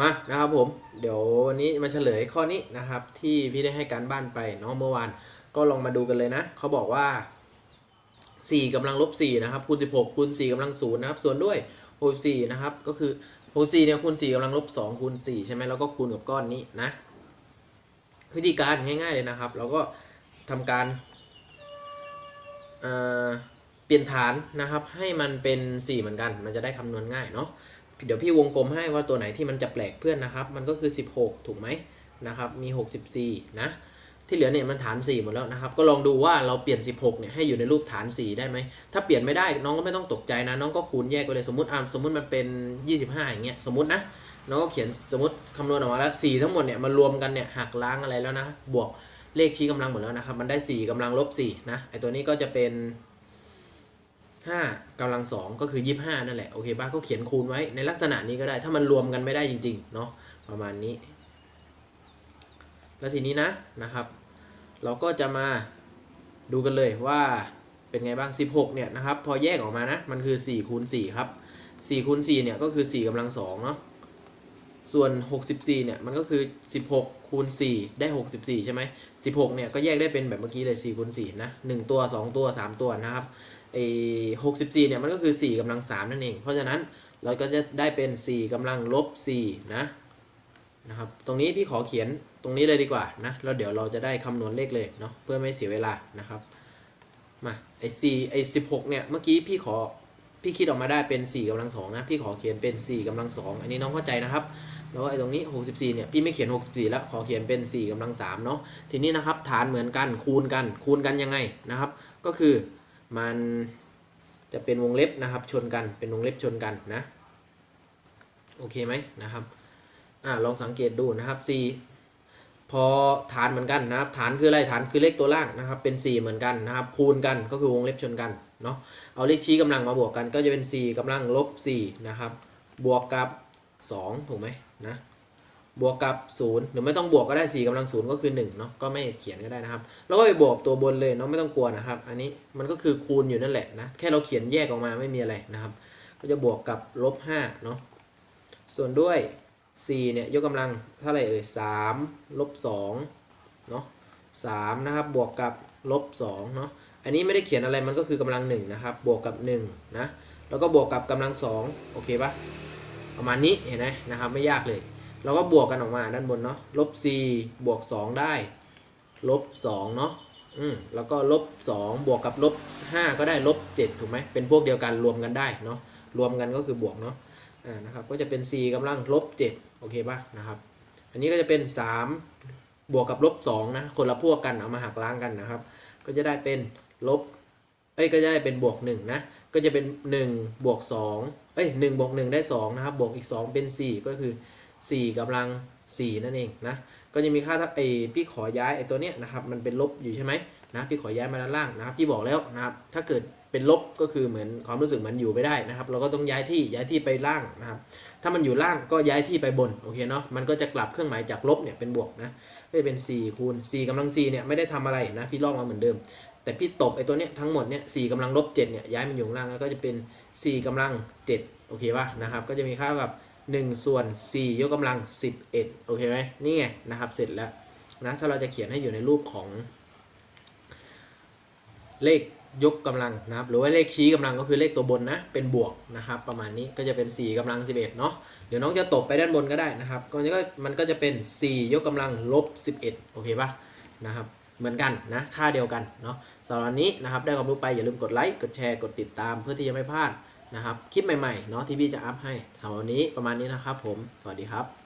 มานะครับผม เดี๋ยววันนี้มาเฉลยข้อนี้นะครับ ที่พี่ได้ให้การบ้านไปเนาะเมื่อวานก็ลองมาดูกันเลยนะเขาบอกว่า 4กำลังลบ4นะครับคูณ16คูณ4กำลัง0นะครับส่วนด้วย64นะครับก็คือ64เนี่ยคูณ4กำลังลบ2คูณ4ใช่ไหมแล้วก็คูณกับก้อนนี้นะ วิธีการง่ายๆเลยนะครับ เราก็ทำการเเปลี่ยนฐานนะครับให้มันเป็น 4 เหมือนกัน มันจะได้คำนวณง่ายเนาะ เดี๋ยวพี่วงกลมให้ว่าตัวไหนที่มันจะแปลกเพื่อนนะครับ มันก็คือ 16 ถูกไหมนะครับ มี 64 นะ ที่เหลือเนี่ยมันฐาน 4 หมดแล้วนะครับ ก็ลองดูว่าเราเปลี่ยน 16 เนี่ยให้อยู่ในรูปฐาน 4 ได้ไหม ถ้าเปลี่ยนไม่ได้น้องก็ไม่ต้องตกใจนะ น้องก็คูณแยกไปเลยสมมติอ่าสมมติมันเป็น 25 อย่างเงี้ย สมมตินะ น้องก็เขียนสมมติคำนวณออกมาแล้ว 4 ทั้งหมดเนี่ยมารวมกันเนี่ยหักล้างอะไรแล้วนะ บวกเลขชี้กำลังหมดแล้วนะครับ มันได้ 4กำลังลบ 4 นะ ไอตัวนี้ก็จะเป็น 5กำลังสองก็คือ 25 นั่นแหละ โอเคป่ะก็เขียนคูณไว้ในลักษณะนี้ก็ได้ ถ้ามันรวมกันไม่ได้จริงๆ เนาะประมาณนี้ แล้วทีนี้นะนะครับ เราก็จะมาดูกันเลยว่าเป็นไงบ้าง 16 เนี่ยนะครับ พอแยกออกมานะ มันคือ4คูณ4ครับ4คูณ4เนี่ยก็คือ4กำลัง2เนาะ ส่วน 64 เนี่ยมันก็คือ 16คูณ4ได้ 64 ใช่ไหม16 เนี่ยก็แยกได้เป็นแบบเมื่อกี้เลย4คูณ4นะ 1 ตัว 2 ตัว 3 ตัวนะครับ ไอ้64เนี่ยมันก็คือ4กำลัง3นั่นเอง เพราะฉะนั้นเราก็จะได้เป็น4กำลังลบ4นะนะครับ ตรงนี้พี่ขอเขียนตรงนี้เลยดีกว่านะแล้วเดี๋ยวเราจะได้คำนวณเลขเลยเนาะเพื่อไม่เสียเวลานะครับมาไอ้4ไอ้16เนี่ยเมื่อกี้พี่ขอพี่คิดออกมาได้เป็น4กำลัง2นะพี่ขอเขียนเป็น4กำลัง2อันนี้น้องเข้าใจนะครับแล้วไอ้ตรงนี้ 64เนี่ยพี่ไม่เขียน 64 แล้วขอเขียนเป็น4กำลัง3เนาะทีนี้นะครับฐานเหมือนกันคูณกันคูณกันยังไงนะครับ ก็คือ มันจะเป็นวงเล็บนะครับชนกันเป็นวงเล็บชนกันนะโอเคไหมนะครับอ่าลองสังเกตดูนะครับ 4 พอฐานเหมือนกันนะครับ ฐานคืออะไรฐานคือเลขตัวล่างนะครับ เป็น 4 เหมือนกันนะครับ คูณกันก็คือวงเล็บชนกันเนาะเอาเลขชี้กำลังมาบวกกันก็จะเป็น 4กำลังลบ4นะครับบวกกับ 2 ถูกไหมนะ บวกกับ 0 หรือไม่ต้องบวกก็ได้4กำลัง0ก็คือ1เนาะก็ไม่เขียนก็ได้นะครับ แล้วก็ไปบวกตัวบนเลยเนาะไม่ต้องกลัวนะครับ อันนี้มันก็คือคูณอยู่นั่นแหละนะแค่เราเขียนแยกออกมาไม่มีอะไรนะครับ ก็จะบวกกับลบ5เนาะส่วนด้วย4เนี่ยยกกำลังเท่าไหร่เอ่ย3ลบ2เนาะ3นะครับบวกกับลบ2เนาะอันนี้ไม่ได้เขียนอะไรมันก็คือกำลัง1นะครับบวกกับ1นะแล้วก็บวกกับกำลัง2โอเคปะประมาณนี้เห็นไหมนะครับไม่ยากเลย เราก็บวกกันออกมาด้านบนเนาะลบ4บวก 2 ได้ลบ2เนาะอืมแล้วก็ลบ 2 บวกกับลบ 5 ก็ได้ลบ 7 ถูกไหมเป็นพวกเดียวกันรวมกันได้เนาะรวมกันก็คือบวกเนาะอ่านะครับก็จะเป็น4กำลังลบ 7 โอเคป่ะนะครับ อันนี้ก็จะเป็น 3 บวกกับลบ2นะคนละพวกกันเอามาหักล้างกันนะครับ ก็จะได้เป็นลบเอ้ยก็จะได้เป็นบวก1นะก็จะเป็น 1 บวก2เอ้ย1บวก1ได้2นะครับบวกอีก 2 เป็น 4 ก็คือ 4กำลัง 4 นั่นเองนะก็จะมีค่าถ้าไอพี่ขอย้ายไอตัวเนี้ยนะครับมันเป็นลบอยู่ใช่ไหมนะพี่ขอย้ายมาด้านล่างนะครับพี่บอกแล้วนะครับถ้าเกิดเป็นลบก็คือเหมือนความรู้สึกมันอยู่ไม่ได้นะครับ เราก็ต้องย้ายที่ย้ายที่ไปล่างนะครับ ถ้ามันอยู่ล่างก็ย้ายที่ไปบนโอเคเนาะมันก็จะกลับเครื่องหมายจากลบเนี่ยเป็นบวกนะก็จะเป็น 4 คูณ4กำลัง4เนี่ยไม่ได้ทำอะไรนะพี่ลอกมาเหมือนเดิม แต่พี่ตบไอ้ตัวเนี้ยทั้งหมดเนี่ยสี่กำลังลบ7เนี่ยย้ายมันอยู่ข้างล่างแล้วก็จะเป็น 4กำลัง7โอเคป่ะนะครับก็จะมีค่าเท่ากับ 1 ส่วน 4 ยกกำลัง 11 โอเคไหมนี่ไงนะครับเสร็จแล้วนะถ้าเราจะเขียนให้อยู่ในรูปของ เลขยกกำลังนะครับหรือว่าเลขชี้กำลังก็คือเลขตัวบนนะเป็นบวกนะครับ ประมาณนี้ก็จะเป็น 4กำลัง 11เนาะเดี๋ยวน้องจะตบไปด้านบนก็ได้นะครับก็มันก็มันก็จะเป็น 4 ยกกำลังลบ11 โอเคป่ะนะครับเหมือนกันนะค่าเดียวกันเนาะสำหรับวันนี้นะครับได้ความรู้ไปอย่าลืมกดไลค์กดแชร์กดติดตามเพื่อที่จะไม่พลาด นะครับ คลิปใหม่ๆเนาะที่พี่จะอัพให้สำหรับวันนี้ประมาณนี้นะครับผม สวัสดีครับ